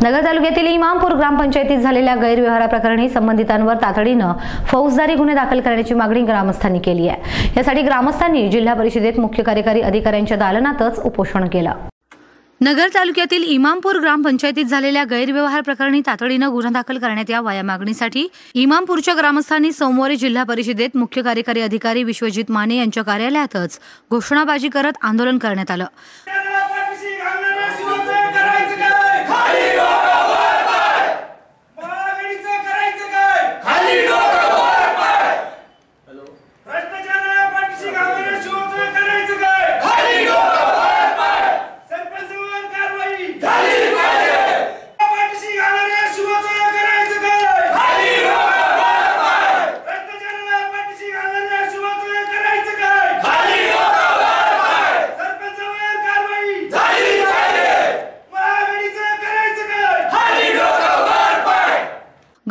नगर तालुक्यातील इमामपूर ग्रामपंचायतीत झालेल्या गैरव्यवहाराप्रकरणी संबंधितांवर तातडीनं फौजदारी गुन्हे दाखल करण्याची मागणी ग्रामस्थांनी केली आहे. यासाठी ग्रामस्थांनी जिल्हा परिषदेत मुख्य कार्यकारी अधिकाऱ्यांच्या दालनातच उपोषण केलं. नगर तालुक्यातील इमामपूर ग्रामपंचायतीत झालेल्या गैरव्यवहार प्रकरणी तातडीनं गुन्हा दाखल करण्यात यावा या मागणीसाठी इमामपूरच्या ग्रामस्थांनी सोमवारी जिल्हा परिषदेत मुख्य कार्यकारी अधिकारी विश्वजित माने यांच्या कार्यालयातच घोषणाबाजी करत आंदोलन करण्यात आलं पाठीशी घालणाऱ्या शिवाचं करायचं काय? महाआघाडीचं करायचं काय? भ्रष्टाचाराला पाठीशी घालणाऱ्या शिवाचं करायचं काय? सरपंचावर कारवाई. पाठीशी घालणाऱ्या शिवाचं करायचं काय? भ्रष्टाचाराला पाठीशी घालणाऱ्या शिवाचं करायचं काय? सरपंचावर कारवाई. महाआघाडीचं करायचं काय?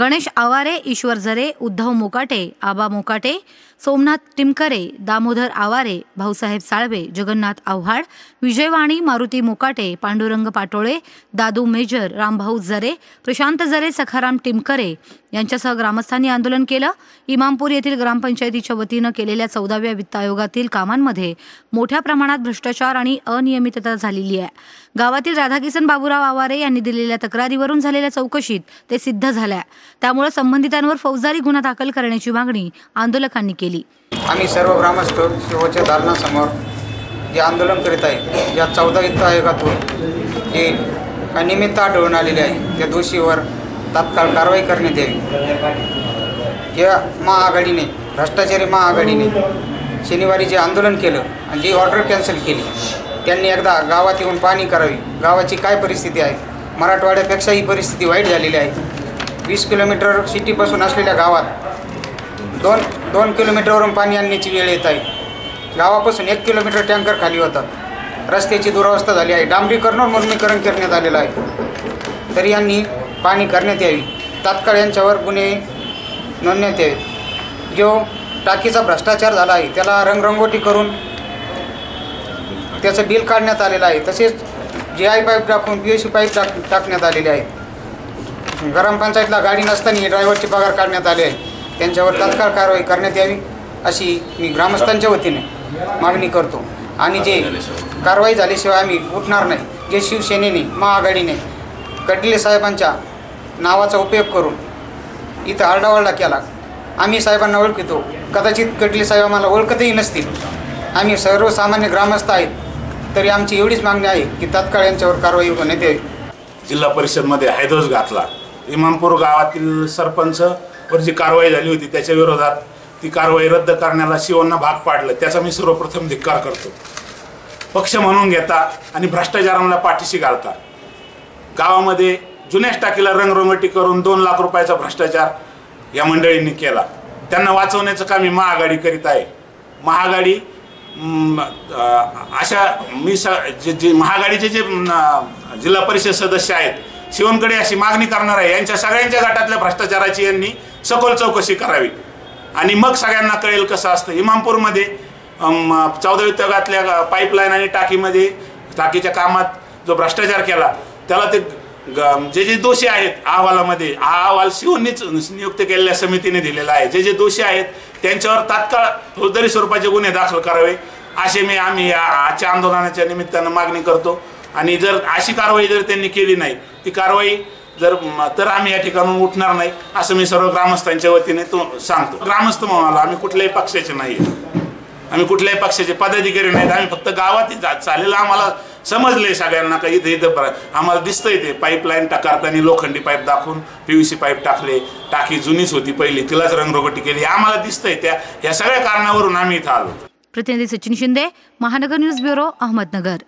गणेश आवारे ईश्वर झरे उद्धव मोकाटे आबा मोकाटे सोमनाथ टिमकरे दामोदर आवारे भाऊसाहेब साळवे जगन्नाथ आव्हाड विजयवाणी मारुती मोकाटे पांडुरंग पाटोळे दादू मेजर रामभाऊ झरे प्रशांत झरे सखाराम टिमकरे यांच्यासह ग्रामस्थांनी आंदोलन केलं. इमामपूर येथील ग्रामपंचायतीच्या वतीनं केलेल्या चौदाव्या वित्त आयोगातील कामांमध्ये मोठ्या प्रमाणात भ्रष्टाचार आणि अनियमितता झालेली आहे. गावातील राधाकिसन बाबूराव आवारे यांनी दिलेल्या तक्रारीवरून झालेल्या चौकशीत ते सिद्ध झाल्या. त्यामुळे संबंधितांवर फौजदारी गुन्हा दाखल करण्याची मागणी आंदोलकांनी केली. आम्ही सर्व ग्रामस्थ शिवच्या दालनासमोर जे आंदोलन करीत आहे या चौदा वित्त आयोगातून जे अनियमित आढळून आलेले आहे. त्या दोषीवर तात्काळ कारवाई करण्यात यावी. या महाआघाडीने भ्रष्टाचारी महाआघाडीने शनिवारी जे आंदोलन केलं आणि जी ऑर्डर कॅन्सल केली त्यांनी एकदा गावात येऊन पाहणी करावी. गावाची काय परिस्थिती आहे? मराठवाड्यापेक्षा ही परिस्थिती वाईट झालेली आहे. वीस किलोमीटर सिटीपासून असलेल्या गावात दोन दोन किलोमीटरवरून पाणी आणण्याची वेळ येत आहे. गावापासून एक किलोमीटर टँकर खाली होतात. रस्त्याची दुरावस्था झाली आहे. डांबरीकरण व मुर्मीकरण करण्यात आलेलं आहे. तरी यांनी पाणी करण्यात यावी. तात्काळ यांच्यावर गुन्हे नोंदण्यात यावेत. जो टाकीचा भ्रष्टाचार झाला आहे त्याला रंगरंगोटी करून त्याचं बिल काढण्यात आलेलं आहे. तसेच जे आय पाईप टाकून पी एस सी पाईप टाक टाकण्यात आलेले आहेत ग्रामपंचायतला गाडी नसताना ड्रायव्हरचे पगार काढण्यात आले आहे. त्यांच्यावर तात्काळ कारवाई करण्यात यावी अशी मी ग्रामस्थांच्या वतीने मागणी करतो. आणि जे कारवाई झाल्याशिवाय आम्ही उठणार नाही जे शिवसेनेने महाआघाडीने कटले साहेबांच्या नावाचा उपयोग करून इथं आरडाओरडा केला आम्ही साहेबांना ओळखतो. कदाचित कटले साहेब आम्हाला ओळखतही नसतील. आम्ही सर्वसामान्य ग्रामस्थ आहेत तरी आमची एवढीच मागणी आहे की तात्काळ यांच्यावर कारवाई होण्यात यावी. जिल्हा परिषदमध्ये हैदोस घातला. इमामपूर गावातील सरपंच वर जी कारवाई झाली होती त्याच्या विरोधात ती कारवाई रद्द करण्याला शिवांना भाग पाडलं. त्याचा मी सर्वप्रथम धिक्कार करतो. पक्ष म्हणून घेता आणि भ्रष्टाचारांना पाठीशी घालता. गावामध्ये जुन्याच टाकीला रंगरंगटी करून दोन लाख रुपयाचा भ्रष्टाचार या मंडळींनी केला. त्यांना वाचवण्याचं काम मी महाआघाडी करीत आहे. महाआघाडी अशा मी स जे जे महाआघाडीचे जे जिल्हा परिषद सदस्य आहेत शिवनकडे अशी मागणी करणार आहे. यांच्या सगळ्यांच्या गटातल्या भ्रष्टाचाराची यांनी सखोल चौकशी करावी. आणि मग सगळ्यांना कळेल कसं असतं. इमामपूरमध्ये चौदा विभागातल्या पाईपलाईन आणि टाकीमध्ये टाकीच्या कामात जो भ्रष्टाचार केला त्याला ते ग- जे जे दोषी आहेत अहवालामध्ये हा अहवाल शिवनीच नियुक्त केलेल्या समितीने दिलेला आहे. जे जे दोषी आहेत त्यांच्यावर तात्काळ फौजदारी स्वरूपाचे गुन्हे दाखल करावे असे मी आम्ही या आजच्या आंदोलनाच्या निमित्तानं मागणी करतो. आणि जर अशी कारवाई जर त्यांनी केली नाही ती कारवाई जर तर आम्ही या ठिकाणून उठणार नाही असं मी सर्व ग्रामस्थांच्या वतीने तो सांगतो. ग्रामस्थ म्हणाला आम्ही कुठल्याही पक्षाचे नाही आम्ही कुठल्याही पक्षाचे पदाधिकारी नाहीत आम्ही फक्त गावात चालेलं आम्हाला समजलंय सगळ्यांना का इथे इथं आम्हाला दिसतंय ते पाईपलाईन टाकताना लोखंडी पाईप दाखवून पीव्हीसी पाईप टाकले टाकी जुनीच होती पहिली तिलाच रंगरोगटी केली. आम्हाला दिसतंय त्या या सगळ्या कारणावरून आम्ही इथं आलो. प्रतिनिधी सचिन शिंदे महानगर न्यूज ब्युरो अहमदनगर.